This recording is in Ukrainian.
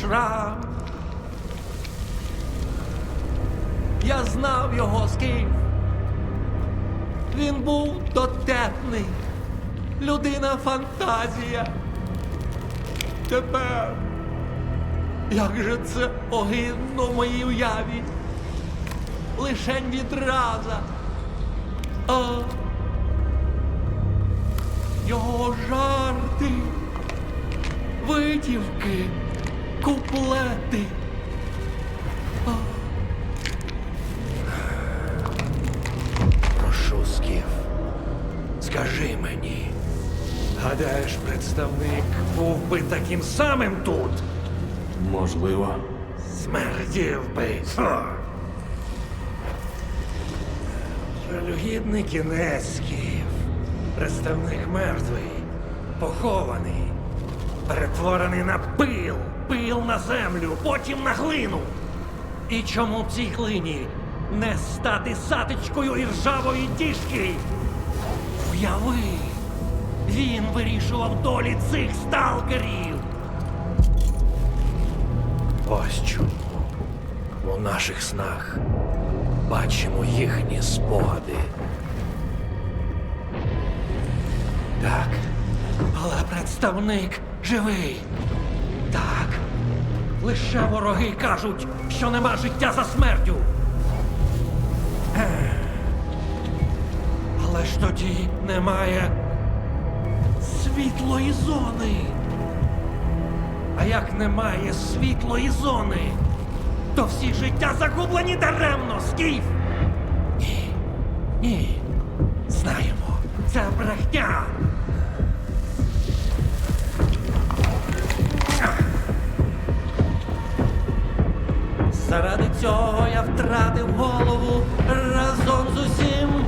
шрам. Я знав його скіф. Він був дотепний, людина фантазія. Тепер, як же це огидно в моїй уяві? Лишень відраза. А його жарти, витівки, куплети. Прошу, Скіф, скажи мені. Гадаєш, представник був би таким самим тут? Можливо. Смердів би. Ха. Жалюгідний кінець, Скіф. Представник мертвий, похований, перетворений на пил, пил на землю, потім на глину. І чому б цій глині не стати сатичкою іржавої діжки? Уяви, він вирішував долі цих сталкерів. Ось чому у наших снах бачимо їхні спогади. Так, але представник живий. Так. Лише вороги кажуть, що нема життя за смертю. Але ж тоді немає світлої зони. А як немає світлої зони, то всі життя загублені даремно, скіф. Ні, ні. Знаємо, це брехня. Заради цього я втратив голову разом з усім